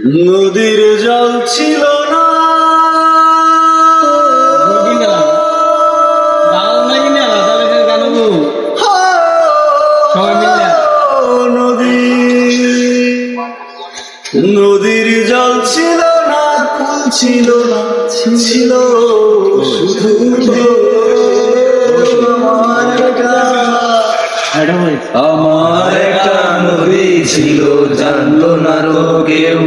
নদীর জল ছিল না। নদীর জল ছিল না কুল ছিল না ছিল শুধু আমার একটা নদী ছিল জানলো না তো কেউ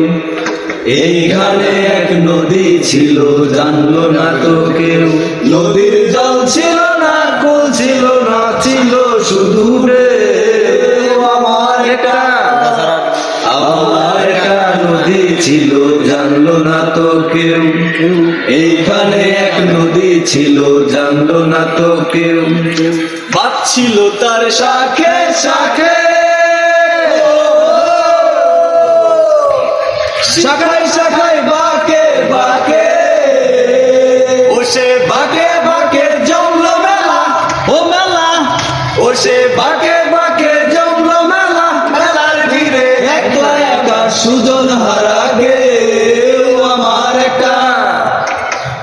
এইখানে এক নদী ছিল, জানলো না তো কেউ। নদীর জল ছিল না, কুল ছিল না, ছিল শুধু রে আমার আমার একটা নদী ছিল, জানলো না তো কেউ। এইখানে এক নদী ছিল, জানলো না তো কেউ। বাচ্ছিল তার শাখে শাখে। শাখায়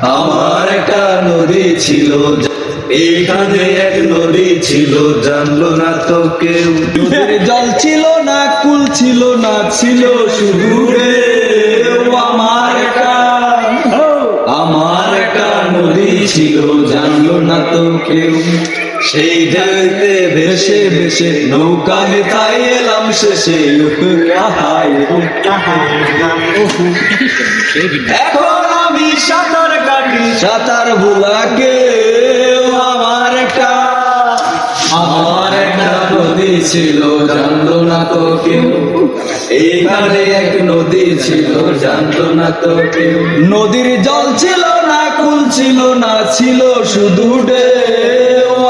আমার একটা নদী ছিল এইখানে এক নদী ছিল জানলো না তো কেউ। জল ছিল না কুল ছিল না ছিল শুধু আমার একটা আমার একটা নদী ছিল জানলো না তো কেউ। সেই জায়গাতে ভেসে ভেসে নৌকা হেতাই এলাম শেষে এখন আমি সাঁতার কাটি। সাঁতার আমার একটা। আমার একটা নদী ছিল জানলো না তো কেউ। এইখানে এক নদী ছিল জানলো না তো কেউ। নদীর জল ছিল না কুল ছিল না ছিল শুধু ডে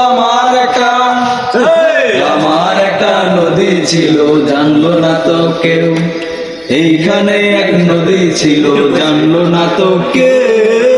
আমার একটা। আমার একটা নদী ছিল জানলো না তো কেউ। এইখানে এক নদী ছিল জানলো না তো কেউ